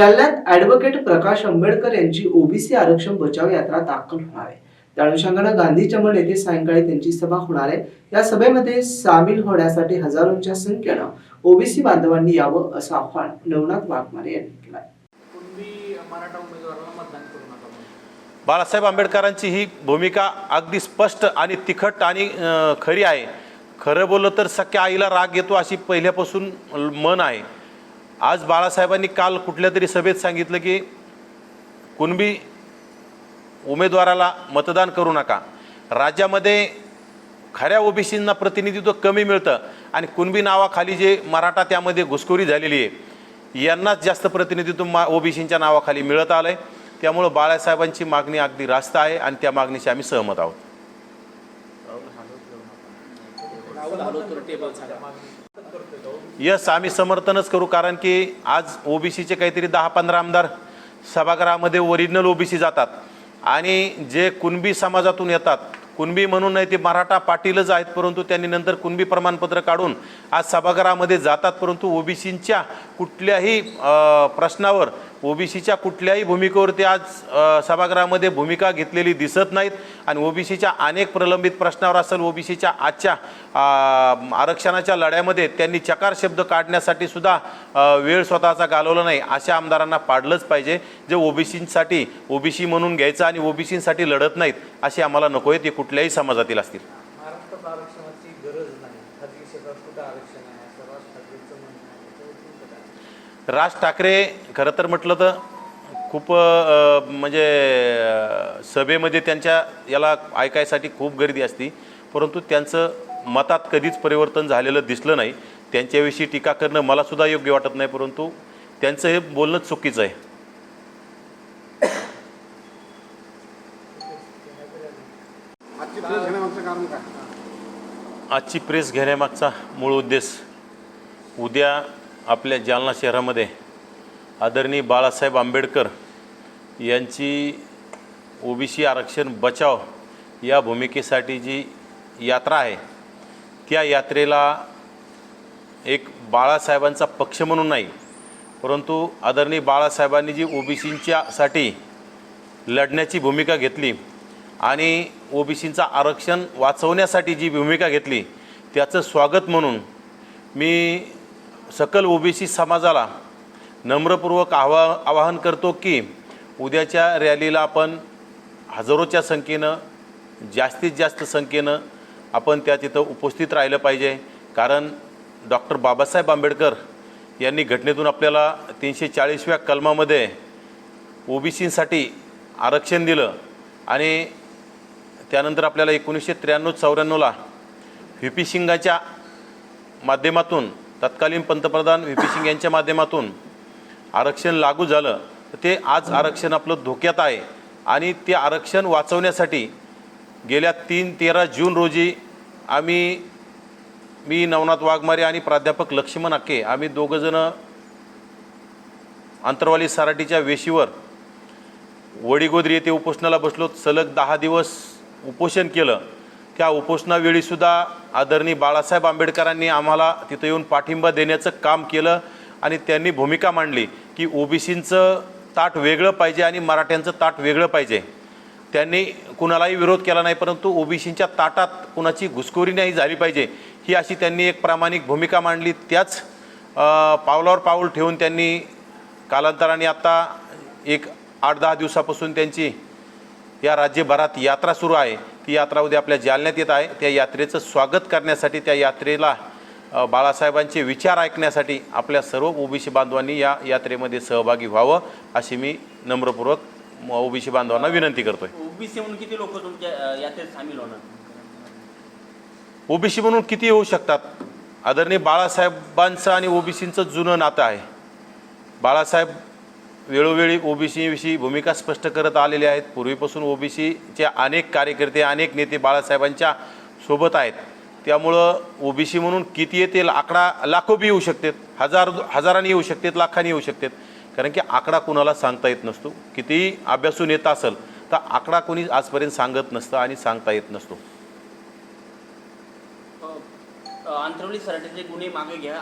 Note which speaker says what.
Speaker 1: जालन्यात ॲडव्होकेट प्रकाश आंबेडकर यांची ओबीसी आरक्षण बचाव यात्रा दाखल होणार आहे. त्या अनुषंगानं गांधी चमन येथे सायंकाळी त्यांची सभा होणार आहे. या सभेमध्ये सामील होण्यासाठी हजारोंच्या संख्येनं ओबीसी बांधवांनी यावं असं आवाहन नवनाथ वाघमारे यांनी केलं.
Speaker 2: बाळासाहेब आंबेडकरांची ही भूमिका अगदी स्पष्ट आणि तिखट आणि खरी आहे. खरं बोललं तर सख्या आईला राग येतो अशी पहिल्यापासून मन आहे. आज बाळासाहेबांनी काल कुठल्या तरी सभेत सांगितलं की कुणबी उमेदवाराला मतदान करू नका राज्यामध्ये खऱ्या ओबीसींना प्रतिनिधित्व कमी मिळतं आणि कुणबी नावाखाली जे मराठा त्यामध्ये घुसखोरी झालेली आहे यांनाच जास्त प्रतिनिधित्व मा ओबीसींच्या नावाखाली मिळत आलं आहे त्यामुळं बाळासाहेबांची मागणी अगदी रास्त आहे आणि त्या मागणीशी आम्ही सहमत आहोत यस आम्ही समर्थनच करू कारण की आज ओबीसीचे काहीतरी दहा पंधरा आमदार सभागृहामध्ये ओरिजिनल ओबीसी जातात. आणि जे कुणबी समाजातून येतात कुणबी म्हणून नाही ते मराठा पाटीलच आहेत परंतु त्यांनी नंतर कुणबी प्रमाणपत्र काढून आज सभागृहामध्ये जातात परंतु ओबीसींच्या कुठल्याही प्रश्नावर ओबीसीच्या कुठल्याही भूमिकेवरती आज सभागृहामध्ये भूमिका घेतलेली दिसत नाहीत. आणि ओबीसीच्या अनेक प्रलंबित प्रश्नावर असेल ओबीसीच्या आजच्या आरक्षणाच्या लढ्यामध्ये त्यांनी चकार शब्द काढण्यासाठी सुद्धा वेळ स्वतःचा घालवला नाही अशा आमदारांना पाडलंच पाहिजे. जे ओबीसींसाठी ओबीसी म्हणून घ्यायचं आणि ओबीसींसाठी लढत नाहीत असे आम्हाला नको आहे ते कुठल्याही समाजातील असतील.
Speaker 3: राज
Speaker 2: ठाकरे खरं तर म्हटलं तर खूप म्हणजे सभेमध्ये त्यांच्या याला ऐकायसाठी खूप गर्दी असती. परंतु त्यांचं मतात कधीच परिवर्तन झालेलं दिसलं नाही. त्यांच्याविषयी टीका करणं मला सुद्धा योग्य वाटत नाही परंतु त्यांचं हे बोलणं चुकीचं आहे.
Speaker 4: आजची प्रेस घेण्यामागचा
Speaker 2: मूळ उद्देश उद्या आपल्या जालना शहरामध्ये आदरणीय बाळासाहेब आंबेडकर यांची ओबीसी आरक्षण बचाव या भूमिकेसाठी जी यात्रा आहे त्या यात्रेला एक बाळासाहेबांचा पक्ष म्हणून नाही परंतु आदरणीय बाळासाहेबांनी जी ओबीसींच्यासाठी लढण्याची भूमिका घेतली आणि ओबीसींचं आरक्षण वाचवण्यासाठी जी भूमिका घेतली त्याचं स्वागत म्हणून मी सकल ओबीसी समाजाला नम्रपूर्वक आवा आवाहन करतो की उद्याच्या रॅलीला आपण हजारोच्या संख्येनं जास्तीत जास्त संख्येनं आपण त्या तिथं उपस्थित राहिलं पाहिजे. कारण डॉक्टर बाबासाहेब आंबेडकर यांनी घटनेतून आपल्याला तीनशे चाळीसव्या कलमामध्ये ओबीसींसाठी आरक्षण दिलं आणि त्यानंतर आपल्याला एकोणीसशे त्र्याण्णव चौऱ्याण्णवला व्ही पी सिंगाच्या माध्यमातून तत्कालीन पंतप्रधान व्ही पी सिंग यांच्या माध्यमातून आरक्षण लागू झालं तर ते आज आरक्षण आपलं धोक्यात आहे. आणि ते आरक्षण वाचवण्यासाठी गेल्या तीन तेरा जून रोजी आम्ही मी नवनाथ वाघमारे आणि प्राध्यापक लक्ष्मण अक्के आम्ही दोघंजणं अंतरवाली सराटीच्या वेशीवर वडीगोद्री येथे उपोषणाला बसलो. सलग दहा दिवस उपोषण केलं. त्या उपोषणावेळीसुद्धा आदरणीय बाळासाहेब आंबेडकरांनी आम्हाला तिथं येऊन पाठिंबा देण्याचं काम केलं आणि त्यांनी भूमिका मांडली की ओबीसींचं ताट वेगळं पाहिजे आणि मराठ्यांचं ताट वेगळं पाहिजे. त्यांनी कुणालाही विरोध केला नाही परंतु ओबीसींच्या ताटात कुणाची घुसखोरी नाही झाली पाहिजे ही अशी त्यांनी एक प्रामाणिक भूमिका मांडली. त्याच पावलावर पाऊल ठेवून त्यांनी कालांतराने आत्ता एक आठ दहा दिवसापासून त्यांची या राज्यभरात यात्रा सुरू आहे. ती यात्रा उद्या आपल्या जालन्यात येत आहे. त्या यात्रेचं स्वागत करण्यासाठी त्या यात्रेला बाळासाहेबांचे विचार ऐकण्यासाठी आपल्या सर्व ओबीसी बांधवांनी या यात्रेमध्ये सहभागी व्हावं अशी मी नम्रपूर्वक ओबीसी बांधवांना विनंती करतोय.
Speaker 5: ओबीसी म्हणून किती लोक तुमच्या यात्रेत सामील होणार?
Speaker 2: ओबीसी म्हणून किती येऊ शकतात? आदरणीय बाळासाहेबांचं आणि ओबीसींचं जुनं नातं आहे. बाळासाहेब वेळोवेळी ओबीसीविषयी भूमिका स्पष्ट करत आलेले आहेत. पूर्वीपासून ओबीसीचे अनेक कार्यकर्ते अनेक नेते बाळासाहेबांच्या सोबत आहेत. त्यामुळं ओबीसी म्हणून किती येतील आकडा लाखो बी येऊ शकतात. हजार हजारांनी येऊ शकतात लाखांनी येऊ शकतात. कारण की आकडा कुणाला सांगता येत नसतो. कितीही अभ्यासून येत असेल तर आकडा कोणी आजपर्यंत सांगत नसतं आणि सांगता येत नसतो.
Speaker 5: आंतरवली गुन्हे मागे घ्या.